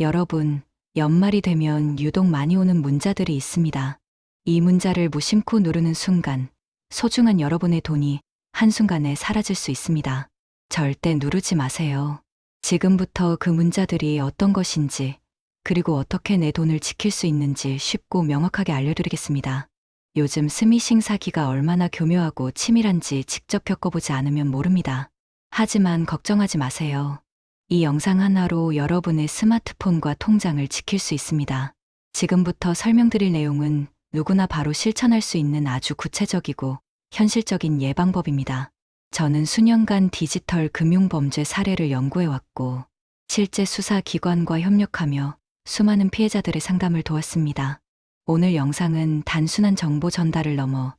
여러분, 연말이 되면 유독 많이 오는 문자들이 있습니다. 이 문자를 무심코 누르는 순간, 소중한 여러분의 돈이 한순간에 사라질 수 있습니다. 절대 누르지 마세요. 지금부터 그 문자들이 어떤 것인지, 그리고 어떻게 내 돈을 지킬 수 있는지 쉽고 명확하게 알려드리겠습니다. 요즘 스미싱 사기가 얼마나 교묘하고 치밀한지 직접 겪어보지 않으면 모릅니다. 하지만 걱정하지 마세요. 이 영상 하나로 여러분의 스마트폰과 통장을 지킬 수 있습니다. 지금부터 설명드릴 내용은 누구나 바로 실천할 수 있는 아주 구체적이고 현실적인 예방법입니다. 저는 수년간 디지털 금융범죄 사례를 연구해왔고, 실제 수사기관과 협력하며 수많은 피해자들의 상담을 도왔습니다. 오늘 영상은 단순한 정보 전달을 넘어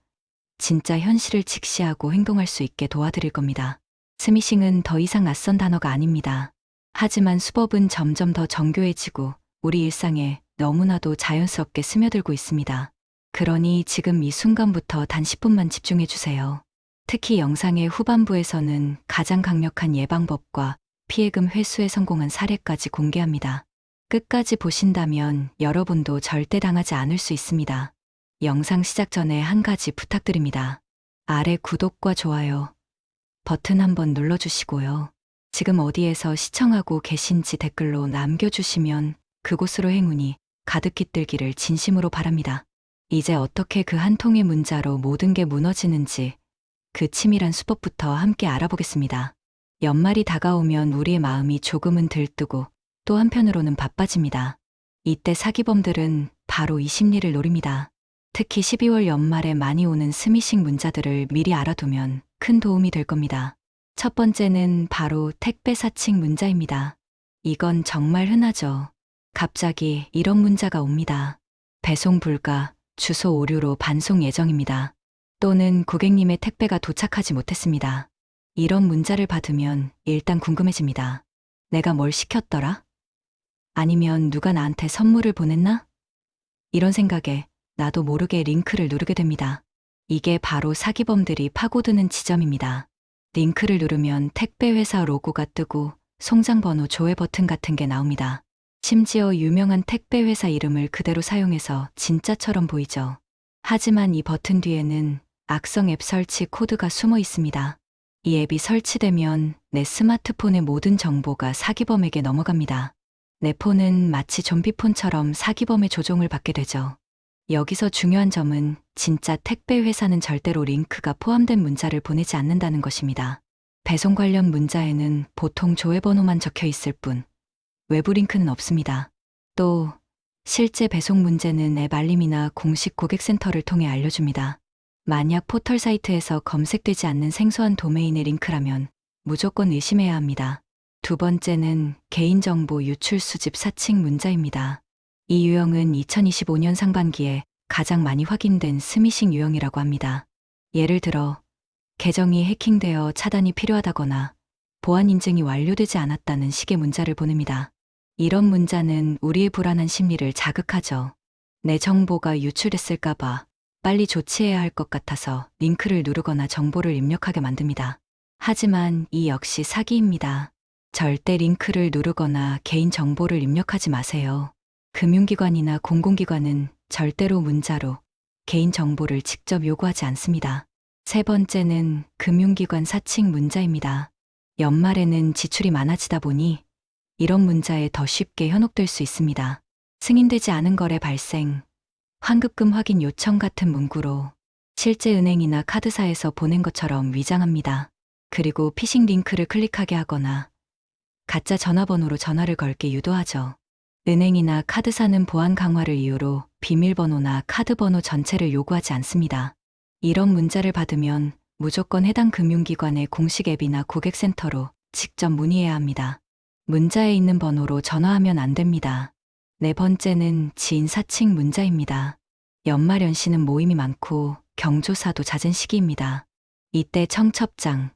진짜 현실을 직시하고 행동할 수 있게 도와드릴 겁니다. 스미싱은 더 이상 낯선 단어가 아닙니다. 하지만 수법은 점점 더 정교해지고 우리 일상에 너무나도 자연스럽게 스며들고 있습니다. 그러니 지금 이 순간부터 단 10분만 집중해 주세요. 특히 영상의 후반부에서는 가장 강력한 예방법과 피해금 회수에 성공한 사례까지 공개합니다. 끝까지 보신다면 여러분도 절대 당하지 않을 수 있습니다. 영상 시작 전에 한 가지 부탁드립니다. 아래 구독과 좋아요 버튼 한번 눌러주시고요. 지금 어디에서 시청하고 계신지 댓글로 남겨주시면 그곳으로 행운이 가득 깃들기를 진심으로 바랍니다. 이제 어떻게 그 한 통의 문자로 모든 게 무너지는지 그 치밀한 수법부터 함께 알아보겠습니다. 연말이 다가오면 우리의 마음이 조금은 들뜨고 또 한편으로는 바빠집니다. 이때 사기범들은 바로 이 심리를 노립니다. 특히 12월 연말에 많이 오는 스미싱 문자들을 미리 알아두면 큰 도움이 될 겁니다. 첫 번째는 바로 택배 사칭 문자입니다. 이건 정말 흔하죠. 갑자기 이런 문자가 옵니다. 배송 불가, 주소 오류로 반송 예정입니다. 또는 고객님의 택배가 도착하지 못했습니다. 이런 문자를 받으면 일단 궁금해집니다. 내가 뭘 시켰더라? 아니면 누가 나한테 선물을 보냈나? 이런 생각에 나도 모르게 링크를 누르게 됩니다. 이게 바로 사기범들이 파고드는 지점입니다. 링크를 누르면 택배 회사 로고가 뜨고 송장 번호 조회 버튼 같은 게 나옵니다. 심지어 유명한 택배 회사 이름을 그대로 사용해서 진짜처럼 보이죠. 하지만 이 버튼 뒤에는 악성 앱 설치 코드가 숨어 있습니다. 이 앱이 설치되면 내 스마트폰의 모든 정보가 사기범에게 넘어갑니다. 내 폰은 마치 좀비폰처럼 사기범의 조종을 받게 되죠. 여기서 중요한 점은 진짜 택배 회사는 절대로 링크가 포함된 문자를 보내지 않는다는 것입니다. 배송 관련 문자에는 보통 조회번호만 적혀 있을 뿐 외부 링크는 없습니다. 또 실제 배송 문제는 앱 알림이나 공식 고객센터를 통해 알려줍니다. 만약 포털 사이트에서 검색되지 않는 생소한 도메인의 링크라면 무조건 의심해야 합니다. 두 번째는 개인정보 유출 수집 사칭 문자입니다. 이 유형은 2025년 상반기에 가장 많이 확인된 스미싱 유형이라고 합니다. 예를 들어, 계정이 해킹되어 차단이 필요하다거나 보안 인증이 완료되지 않았다는 식의 문자를 보냅니다. 이런 문자는 우리의 불안한 심리를 자극하죠. 내 정보가 유출됐을까봐 빨리 조치해야 할 것 같아서 링크를 누르거나 정보를 입력하게 만듭니다. 하지만 이 역시 사기입니다. 절대 링크를 누르거나 개인 정보를 입력하지 마세요. 금융기관이나 공공기관은 절대로 문자로 개인 정보를 직접 요구하지 않습니다. 세 번째는 금융기관 사칭 문자입니다. 연말에는 지출이 많아지다 보니 이런 문자에 더 쉽게 현혹될 수 있습니다. 승인되지 않은 거래 발생, 환급금 확인 요청 같은 문구로 실제 은행이나 카드사에서 보낸 것처럼 위장합니다. 그리고 피싱 링크를 클릭하게 하거나 가짜 전화번호로 전화를 걸게 유도하죠. 은행이나 카드사는 보안 강화를 이유로 비밀번호나 카드번호 전체를 요구하지 않습니다. 이런 문자를 받으면 무조건 해당 금융기관의 공식 앱이나 고객센터로 직접 문의해야 합니다. 문자에 있는 번호로 전화하면 안 됩니다. 네 번째는 지인 사칭 문자입니다. 연말 연시는 모임이 많고 경조사도 잦은 시기입니다. 이때 청첩장,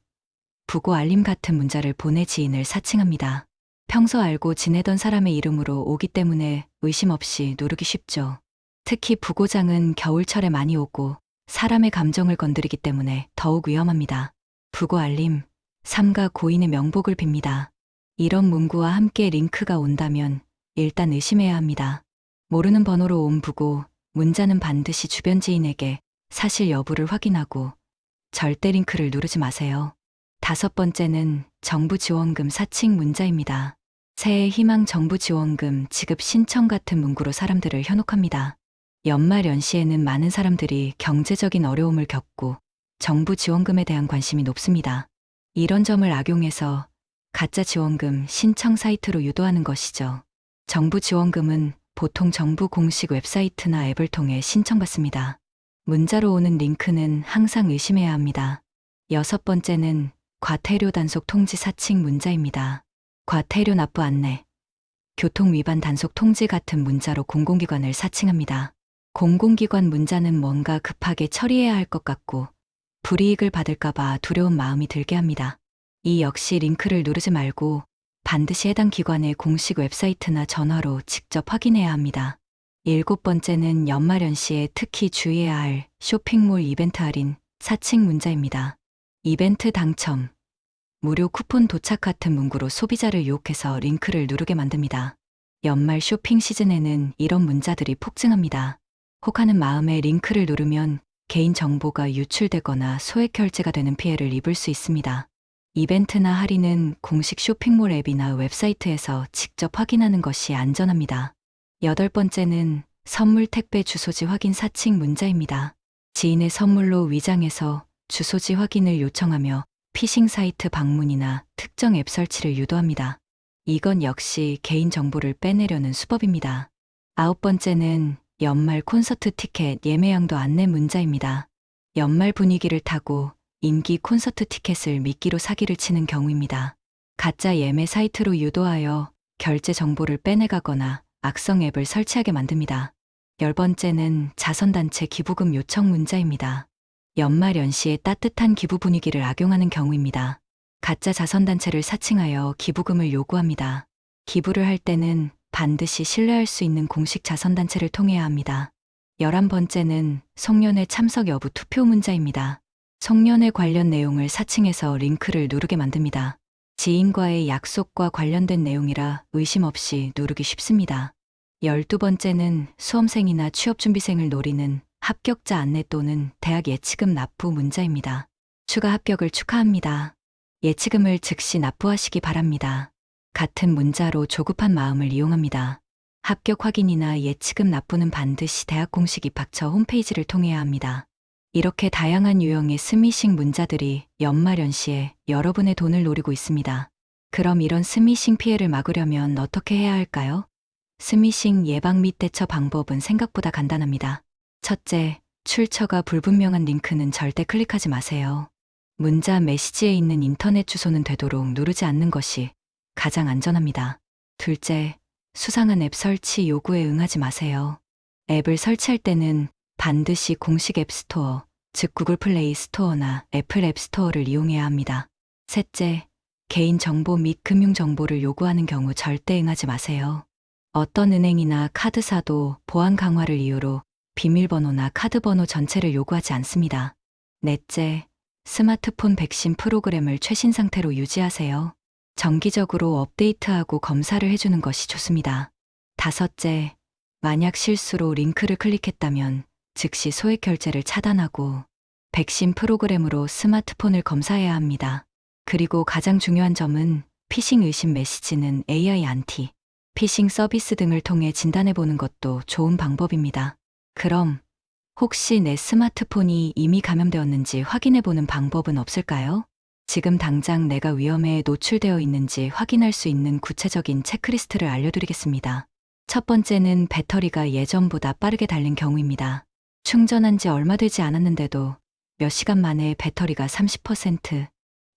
부고 알림 같은 문자를 보내 지인을 사칭합니다. 평소 알고 지내던 사람의 이름으로 오기 때문에 의심 없이 누르기 쉽죠. 특히 부고장은 겨울철에 많이 오고 사람의 감정을 건드리기 때문에 더욱 위험합니다. 부고 알림, 삼가 고인의 명복을 빕니다. 이런 문구와 함께 링크가 온다면 일단 의심해야 합니다. 모르는 번호로 온 부고 문자는 반드시 주변 지인에게 사실 여부를 확인하고 절대 링크를 누르지 마세요. 다섯 번째는 정부 지원금 사칭 문자입니다. 새해 희망 정부 지원금 지급 신청 같은 문구로 사람들을 현혹합니다. 연말 연시에는 많은 사람들이 경제적인 어려움을 겪고 정부 지원금에 대한 관심이 높습니다. 이런 점을 악용해서 가짜 지원금 신청 사이트로 유도하는 것이죠. 정부 지원금은 보통 정부 공식 웹사이트나 앱을 통해 신청받습니다. 문자로 오는 링크는 항상 의심해야 합니다. 여섯 번째는 과태료 단속 통지 사칭 문자입니다. 과태료 납부 안내, 교통 위반 단속 통지 같은 문자로 공공기관을 사칭합니다. 공공기관 문자는 뭔가 급하게 처리해야 할 것 같고 불이익을 받을까봐 두려운 마음이 들게 합니다. 이 역시 링크를 누르지 말고 반드시 해당 기관의 공식 웹사이트나 전화로 직접 확인해야 합니다. 일곱 번째는 연말연시에 특히 주의해야 할 쇼핑몰 이벤트 할인 사칭 문자입니다. 이벤트 당첨, 무료 쿠폰 도착 같은 문구로 소비자를 유혹해서 링크를 누르게 만듭니다. 연말 쇼핑 시즌에는 이런 문자들이 폭증합니다. 혹하는 마음에 링크를 누르면 개인 정보가 유출되거나 소액 결제가 되는 피해를 입을 수 있습니다. 이벤트나 할인은 공식 쇼핑몰 앱이나 웹사이트에서 직접 확인하는 것이 안전합니다. 여덟 번째는 선물 택배 주소지 확인 사칭 문자입니다. 지인의 선물로 위장해서 주소지 확인을 요청하며 피싱 사이트 방문이나 특정 앱 설치를 유도합니다. 이건 역시 개인 정보를 빼내려는 수법입니다. 아홉 번째는 연말 콘서트 티켓 예매양도 안내 문자입니다. 연말 분위기를 타고 임기 콘서트 티켓을 미끼로 사기를 치는 경우입니다. 가짜 예매 사이트로 유도하여 결제 정보를 빼내가거나 악성 앱을 설치하게 만듭니다. 열 번째는 자선단체 기부금 요청 문자입니다. 연말 연시에 따뜻한 기부 분위기를 악용하는 경우입니다. 가짜 자선단체를 사칭하여 기부금을 요구합니다. 기부를 할 때는 반드시 신뢰할 수 있는 공식 자선단체를 통해야 합니다. 열한 번째는 송년회 참석 여부 투표 문자입니다. 송년회 관련 내용을 사칭해서 링크를 누르게 만듭니다. 지인과의 약속과 관련된 내용이라 의심 없이 누르기 쉽습니다. 열두 번째는 수험생이나 취업준비생을 노리는 합격자 안내 또는 대학 예치금 납부 문자입니다. 추가 합격을 축하합니다. 예치금을 즉시 납부하시기 바랍니다. 같은 문자로 조급한 마음을 이용합니다. 합격 확인이나 예치금 납부는 반드시 대학 공식 입학처 홈페이지를 통해야 합니다. 이렇게 다양한 유형의 스미싱 문자들이 연말연 시에 여러분의 돈을 노리고 있습니다. 그럼 이런 스미싱 피해를 막으려면 어떻게 해야 할까요? 스미싱 예방 및 대처 방법은 생각보다 간단합니다. 첫째, 출처가 불분명한 링크는 절대 클릭하지 마세요. 문자 메시지에 있는 인터넷 주소는 되도록 누르지 않는 것이 가장 안전합니다. 둘째, 수상한 앱 설치 요구에 응하지 마세요. 앱을 설치할 때는 반드시 공식 앱 스토어, 즉 구글 플레이 스토어나 애플 앱 스토어를 이용해야 합니다. 셋째, 개인 정보 및 금융 정보를 요구하는 경우 절대 응하지 마세요. 어떤 은행이나 카드사도 보안 강화를 이유로 비밀번호나 카드번호 전체를 요구하지 않습니다. 넷째, 스마트폰 백신 프로그램을 최신 상태로 유지하세요. 정기적으로 업데이트하고 검사를 해주는 것이 좋습니다. 다섯째, 만약 실수로 링크를 클릭했다면 즉시 소액 결제를 차단하고 백신 프로그램으로 스마트폰을 검사해야 합니다. 그리고 가장 중요한 점은 피싱 의심 메시지는 AI 안티, 피싱 서비스 등을 통해 진단해 보는 것도 좋은 방법입니다. 그럼 혹시 내 스마트폰이 이미 감염되었는지 확인해 보는 방법은 없을까요? 지금 당장 내가 위험에 노출되어 있는지 확인할 수 있는 구체적인 체크리스트를 알려드리겠습니다. 첫 번째는 배터리가 예전보다 빠르게 달린 경우입니다. 충전한 지 얼마 되지 않았는데도 몇 시간 만에 배터리가 30%,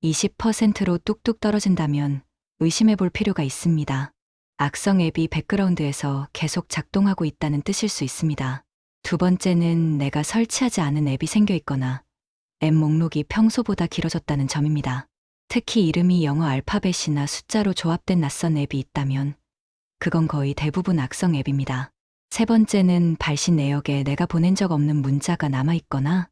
20%로 뚝뚝 떨어진다면 의심해 볼 필요가 있습니다. 악성 앱이 백그라운드에서 계속 작동하고 있다는 뜻일 수 있습니다. 두 번째는 내가 설치하지 않은 앱이 생겨 있거나 앱 목록이 평소보다 길어졌다는 점입니다. 특히 이름이 영어 알파벳이나 숫자로 조합된 낯선 앱이 있다면 그건 거의 대부분 악성 앱입니다. 세 번째는 발신 내역에 내가 보낸 적 없는 문자가 남아있거나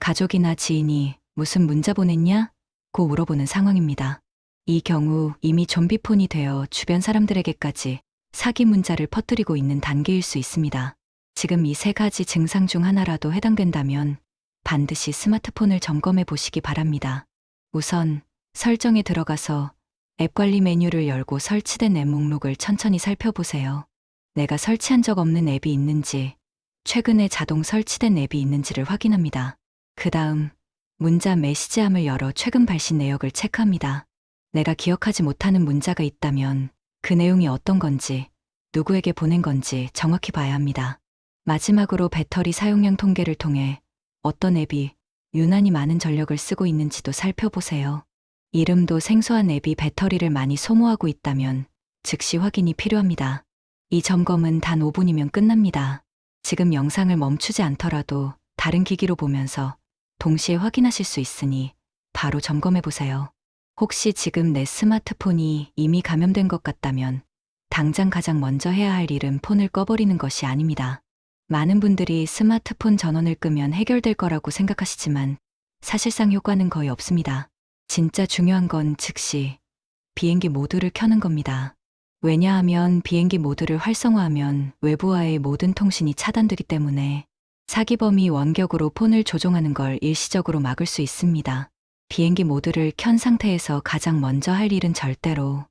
가족이나 지인이 무슨 문자 보냈냐? 고 물어보는 상황입니다. 이 경우 이미 좀비폰이 되어 주변 사람들에게까지 사기 문자를 퍼뜨리고 있는 단계일 수 있습니다. 지금 이 세 가지 증상 중 하나라도 해당된다면 반드시 스마트폰을 점검해 보시기 바랍니다. 우선 설정에 들어가서 앱 관리 메뉴를 열고 설치된 앱 목록을 천천히 살펴보세요. 내가 설치한 적 없는 앱이 있는지, 최근에 자동 설치된 앱이 있는지를 확인합니다. 그 다음 문자 메시지함을 열어 최근 발신 내역을 체크합니다. 내가 기억하지 못하는 문자가 있다면 그 내용이 어떤 건지, 누구에게 보낸 건지 정확히 봐야 합니다. 마지막으로 배터리 사용량 통계를 통해 어떤 앱이 유난히 많은 전력을 쓰고 있는지도 살펴보세요. 이름도 생소한 앱이 배터리를 많이 소모하고 있다면 즉시 확인이 필요합니다. 이 점검은 단 5분이면 끝납니다. 지금 영상을 멈추지 않더라도 다른 기기로 보면서 동시에 확인하실 수 있으니 바로 점검해 보세요. 혹시 지금 내 스마트폰이 이미 감염된 것 같다면 당장 가장 먼저 해야 할 일은 폰을 꺼버리는 것이 아닙니다. 많은 분들이 스마트폰 전원을 끄면 해결될 거라고 생각하시지만 사실상 효과는 거의 없습니다. 진짜 중요한 건 즉시 비행기 모드를 켜는 겁니다. 왜냐하면 비행기 모드를 활성화하면 외부와의 모든 통신이 차단되기 때문에 사기범이 원격으로 폰을 조종하는 걸 일시적으로 막을 수 있습니다. 비행기 모드를 켠 상태에서 가장 먼저 할 일은 절대로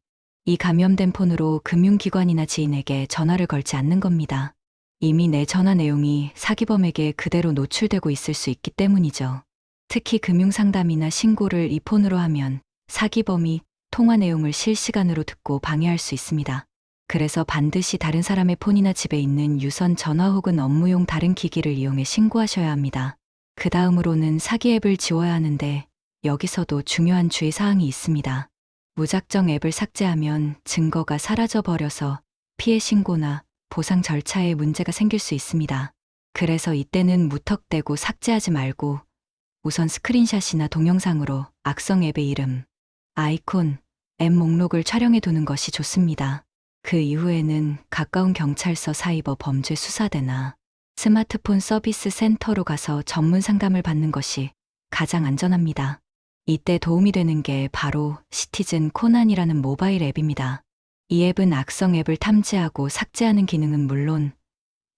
이 감염된 폰으로 금융기관이나 지인에게 전화를 걸지 않는 겁니다. 이미 내 전화 내용이 사기범에게 그대로 노출되고 있을 수 있기 때문이죠. 특히 금융상담이나 신고를 이 폰으로 하면 사기범이 통화 내용을 실시간으로 듣고 방해할 수 있습니다. 그래서 반드시 다른 사람의 폰이나 집에 있는 유선 전화 혹은 업무용 다른 기기를 이용해 신고하셔야 합니다. 그 다음으로는 사기 앱을 지워야 하는데 여기서도 중요한 주의사항이 있습니다. 무작정 앱을 삭제하면 증거가 사라져 버려서 피해 신고나 보상 절차에 문제가 생길 수 있습니다. 그래서 이때는 무턱대고 삭제하지 말고 우선 스크린샷이나 동영상으로 악성 앱의 이름, 아이콘, 앱 목록을 촬영해 두는 것이 좋습니다. 그 이후에는 가까운 경찰서 사이버 범죄 수사대나 스마트폰 서비스 센터로 가서 전문 상담을 받는 것이 가장 안전합니다. 이때 도움이 되는 게 바로 시티즌 코난이라는 모바일 앱입니다. 이 앱은 악성 앱을 탐지하고 삭제하는 기능은 물론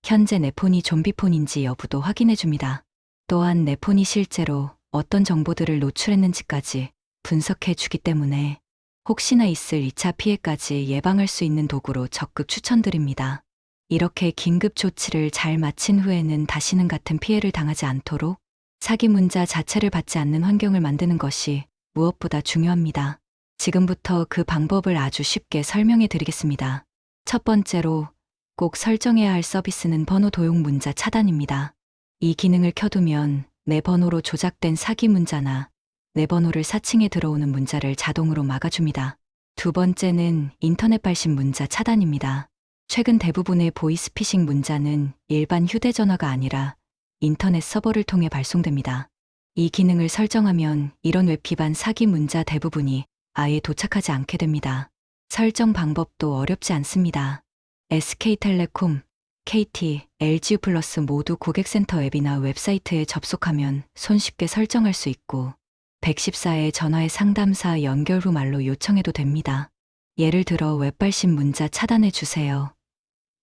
현재 내 폰이 좀비폰인지 여부도 확인해 줍니다. 또한 내 폰이 실제로 어떤 정보들을 노출했는지까지 분석해 주기 때문에 혹시나 있을 2차 피해까지 예방할 수 있는 도구로 적극 추천드립니다. 이렇게 긴급 조치를 잘 마친 후에는 다시는 같은 피해를 당하지 않도록 사기 문자 자체를 받지 않는 환경을 만드는 것이 무엇보다 중요합니다. 지금부터 그 방법을 아주 쉽게 설명해 드리겠습니다. 첫 번째로 꼭 설정해야 할 서비스는 번호 도용 문자 차단입니다. 이 기능을 켜두면 내 번호로 조작된 사기 문자나 내 번호를 사칭해 들어오는 문자를 자동으로 막아줍니다. 두 번째는 인터넷 발신 문자 차단입니다. 최근 대부분의 보이스피싱 문자는 일반 휴대전화가 아니라 인터넷 서버를 통해 발송됩니다. 이 기능을 설정하면 이런 웹 기반 사기 문자 대부분이 아예 도착하지 않게 됩니다. 설정 방법도 어렵지 않습니다. SK텔레콤, KT, LGU 플러스 모두 고객센터 앱이나 웹사이트에 접속하면 손쉽게 설정할 수 있고 114에 전화해 상담사 연결 후 말로 요청해도 됩니다. 예를 들어 웹발신 문자 차단해 주세요.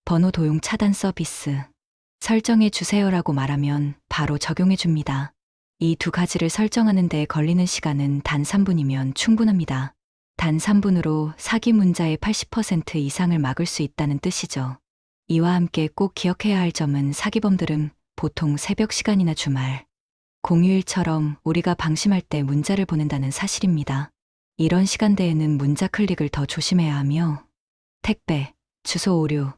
번호 도용 차단 서비스. 설정해 주세요라고 말하면 바로 적용해 줍니다. 이 두 가지를 설정하는 데 걸리는 시간은 단 3분이면 충분합니다. 단 3분으로 사기 문자의 80% 이상을 막을 수 있다는 뜻이죠. 이와 함께 꼭 기억해야 할 점은 사기범들은 보통 새벽 시간이나 주말, 공휴일처럼 우리가 방심할 때 문자를 보낸다는 사실입니다. 이런 시간대에는 문자 클릭을 더 조심해야 하며 택배, 주소 오류,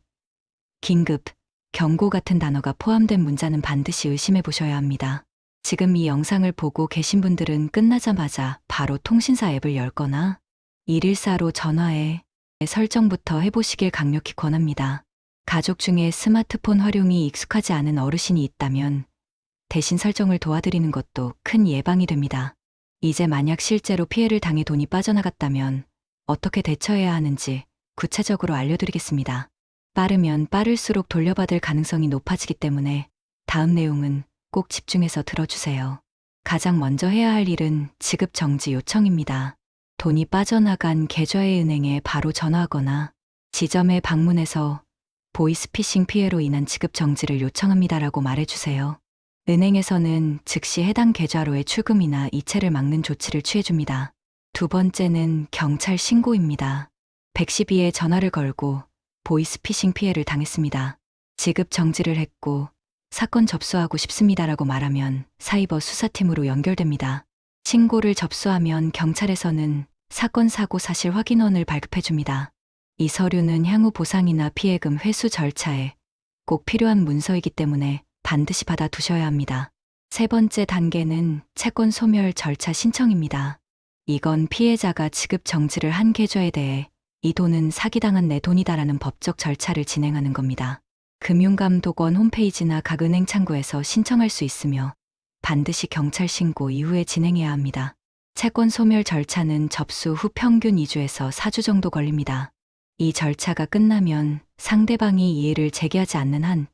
긴급, 경고 같은 단어가 포함된 문자는 반드시 의심해 보셔야 합니다. 지금 이 영상을 보고 계신 분들은 끝나자마자 바로 통신사 앱을 열거나 114로 전화해 설정부터 해보시길 강력히 권합니다. 가족 중에 스마트폰 활용이 익숙하지 않은 어르신이 있다면 대신 설정을 도와드리는 것도 큰 예방이 됩니다. 이제 만약 실제로 피해를 당해 돈이 빠져나갔다면 어떻게 대처해야 하는지 구체적으로 알려드리겠습니다. 빠르면 빠를수록 돌려받을 가능성이 높아지기 때문에 다음 내용은 꼭 집중해서 들어주세요. 가장 먼저 해야 할 일은 지급 정지 요청입니다. 돈이 빠져나간 계좌의 은행에 바로 전화하거나 지점에 방문해서 보이스피싱 피해로 인한 지급 정지를 요청합니다라고 말해주세요. 은행에서는 즉시 해당 계좌로의 출금이나 이체를 막는 조치를 취해줍니다. 두 번째는 경찰 신고입니다. 112에 전화를 걸고 보이스피싱 피해를 당했습니다. 지급 정지를 했고 사건 접수하고 싶습니다라고 말하면 사이버 수사팀으로 연결됩니다. 신고를 접수하면 경찰에서는 사건 사고 사실 확인원을 발급해 줍니다. 이 서류는 향후 보상이나 피해금 회수 절차에 꼭 필요한 문서이기 때문에 반드시 받아 두셔야 합니다. 세 번째 단계는 채권 소멸 절차 신청입니다. 이건 피해자가 지급 정지를 한 계좌에 대해 이 돈은 사기당한 내 돈이다라는 법적 절차를 진행하는 겁니다. 금융감독원 홈페이지나 각 은행 창구에서 신청할 수 있으며 반드시 경찰 신고 이후에 진행해야 합니다. 채권 소멸 절차는 접수 후 평균 2주에서 4주 정도 걸립니다. 이 절차가 끝나면 상대방이 이해를 제기하지 않는 한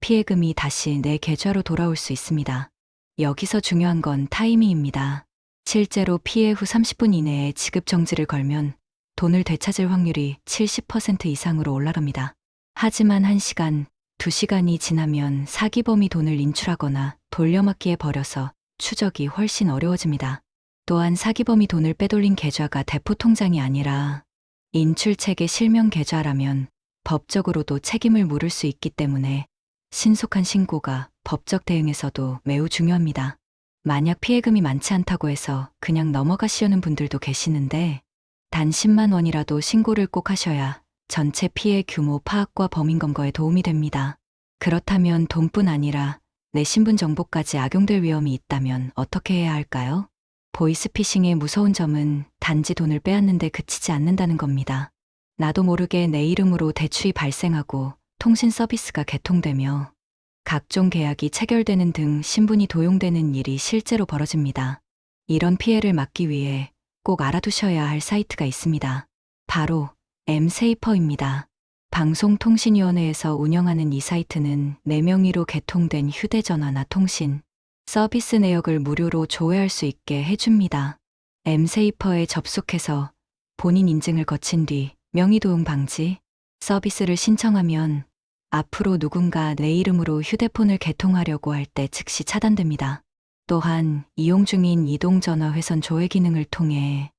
피해금이 다시 내 계좌로 돌아올 수 있습니다. 여기서 중요한 건 타이밍입니다. 실제로 피해 후 30분 이내에 지급 정지를 걸면 돈을 되찾을 확률이 70% 이상으로 올라갑니다. 하지만 1시간, 2시간이 지나면 사기범이 돈을 인출하거나 돌려막기에 버려서 추적이 훨씬 어려워집니다. 또한 사기범이 돈을 빼돌린 계좌가 대포 통장이 아니라 인출책의 실명 계좌라면 법적으로도 책임을 물을 수 있기 때문에 신속한 신고가 법적 대응에서도 매우 중요합니다. 만약 피해금이 많지 않다고 해서 그냥 넘어가시려는 분들도 계시는데 단 10만 원이라도 신고를 꼭 하셔야 전체 피해 규모 파악과 범인 검거에 도움이 됩니다. 그렇다면 돈뿐 아니라 내 신분 정보까지 악용될 위험이 있다면 어떻게 해야 할까요? 보이스피싱의 무서운 점은 단지 돈을 빼앗는데 그치지 않는다는 겁니다. 나도 모르게 내 이름으로 대출이 발생하고 통신 서비스가 개통되며 각종 계약이 체결되는 등 신분이 도용되는 일이 실제로 벌어집니다. 이런 피해를 막기 위해 꼭 알아두셔야 할 사이트가 있습니다. 바로 엠세이퍼입니다. 방송통신위원회에서 운영하는 이 사이트는 4명의로 개통된 휴대전화나 통신, 서비스 내역을 무료로 조회할 수 있게 해줍니다. 엠세이퍼에 접속해서 본인 인증을 거친 뒤 명의도용 방지 서비스를 신청하면 앞으로 누군가 내 이름으로 휴대폰을 개통하려고 할 때 즉시 차단됩니다. 또한 이용 중인 이동전화 회선 조회 기능을 통해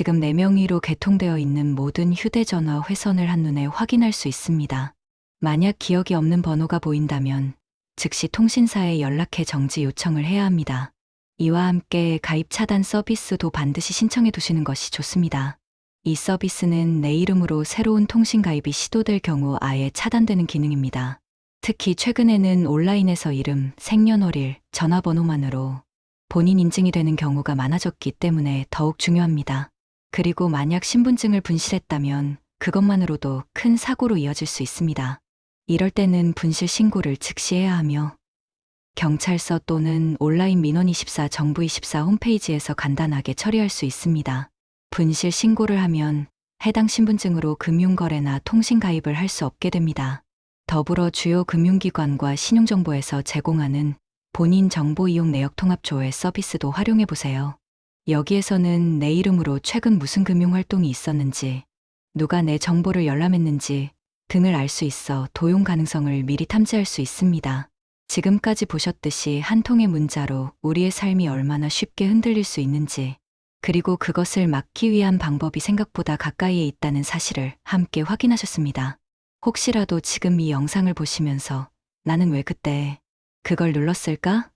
지금 4명의로 개통되어 있는 모든 휴대전화 회선을 한눈에 확인할 수 있습니다. 만약 기억이 없는 번호가 보인다면 즉시 통신사에 연락해 정지 요청을 해야 합니다. 이와 함께 가입 차단 서비스도 반드시 신청해 두시는 것이 좋습니다. 이 서비스는 내 이름으로 새로운 통신 가입이 시도될 경우 아예 차단되는 기능입니다. 특히 최근에는 온라인에서 이름, 생년월일, 전화번호만으로 본인 인증이 되는 경우가 많아졌기 때문에 더욱 중요합니다. 그리고 만약 신분증을 분실했다면 그것만으로도 큰 사고로 이어질 수 있습니다. 이럴 때는 분실 신고를 즉시 해야 하며 경찰서 또는 온라인 민원24 정부24 홈페이지에서 간단하게 처리할 수 있습니다. 분실 신고를 하면 해당 신분증으로 금융거래나 통신 가입을 할 수 없게 됩니다. 더불어 주요 금융기관과 신용정보에서 제공하는 본인 정보 이용 내역 통합 조회 서비스도 활용해 보세요. 여기에서는 내 이름으로 최근 무슨 금융 활동이 있었는지, 누가 내 정보를 열람했는지 등을 알 수 있어 도용 가능성을 미리 탐지할 수 있습니다. 지금까지 보셨듯이 한 통의 문자로 우리의 삶이 얼마나 쉽게 흔들릴 수 있는지, 그리고 그것을 막기 위한 방법이 생각보다 가까이에 있다는 사실을 함께 확인하셨습니다. 혹시라도 지금 이 영상을 보시면서 나는 왜 그때 그걸 눌렀을까?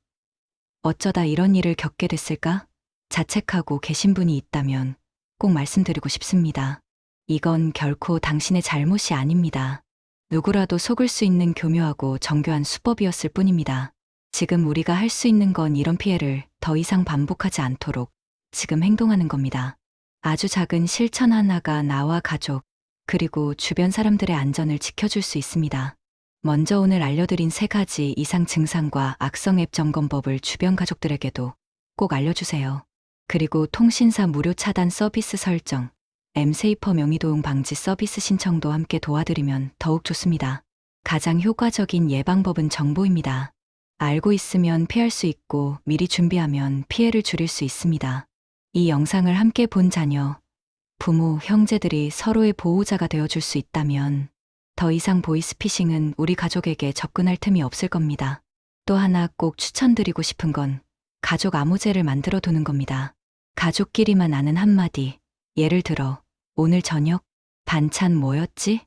어쩌다 이런 일을 겪게 됐을까? 자책하고 계신 분이 있다면 꼭 말씀드리고 싶습니다. 이건 결코 당신의 잘못이 아닙니다. 누구라도 속을 수 있는 교묘하고 정교한 수법이었을 뿐입니다. 지금 우리가 할 수 있는 건 이런 피해를 더 이상 반복하지 않도록 지금 행동하는 겁니다. 아주 작은 실천 하나가 나와 가족, 그리고 주변 사람들의 안전을 지켜줄 수 있습니다. 먼저 오늘 알려드린 세 가지 이상 증상과 악성 앱 점검법을 주변 가족들에게도 꼭 알려주세요. 그리고 통신사 무료 차단 서비스 설정, 엠세이퍼 명의도용 방지 서비스 신청도 함께 도와드리면 더욱 좋습니다. 가장 효과적인 예방법은 정보입니다. 알고 있으면 피할 수 있고 미리 준비하면 피해를 줄일 수 있습니다. 이 영상을 함께 본 자녀, 부모, 형제들이 서로의 보호자가 되어줄 수 있다면 더 이상 보이스피싱은 우리 가족에게 접근할 틈이 없을 겁니다. 또 하나 꼭 추천드리고 싶은 건 가족 암호제를 만들어 두는 겁니다. 가족끼리만 아는 한마디. 예를 들어, 오늘 저녁 반찬 뭐였지?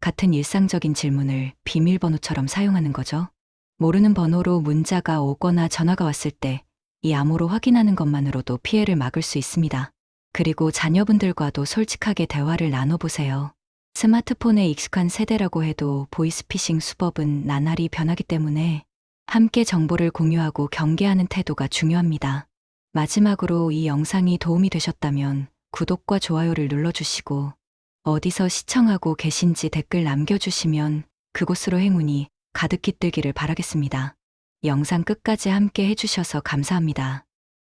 같은 일상적인 질문을 비밀번호처럼 사용하는 거죠. 모르는 번호로 문자가 오거나 전화가 왔을 때 이 암호로 확인하는 것만으로도 피해를 막을 수 있습니다. 그리고 자녀분들과도 솔직하게 대화를 나눠보세요. 스마트폰에 익숙한 세대라고 해도 보이스피싱 수법은 나날이 변하기 때문에 함께 정보를 공유하고 경계하는 태도가 중요합니다. 마지막으로 이 영상이 도움이 되셨다면 구독과 좋아요를 눌러주시고 어디서 시청하고 계신지 댓글 남겨주시면 그곳으로 행운이 가득 깃들기를 바라겠습니다. 영상 끝까지 함께 해주셔서 감사합니다.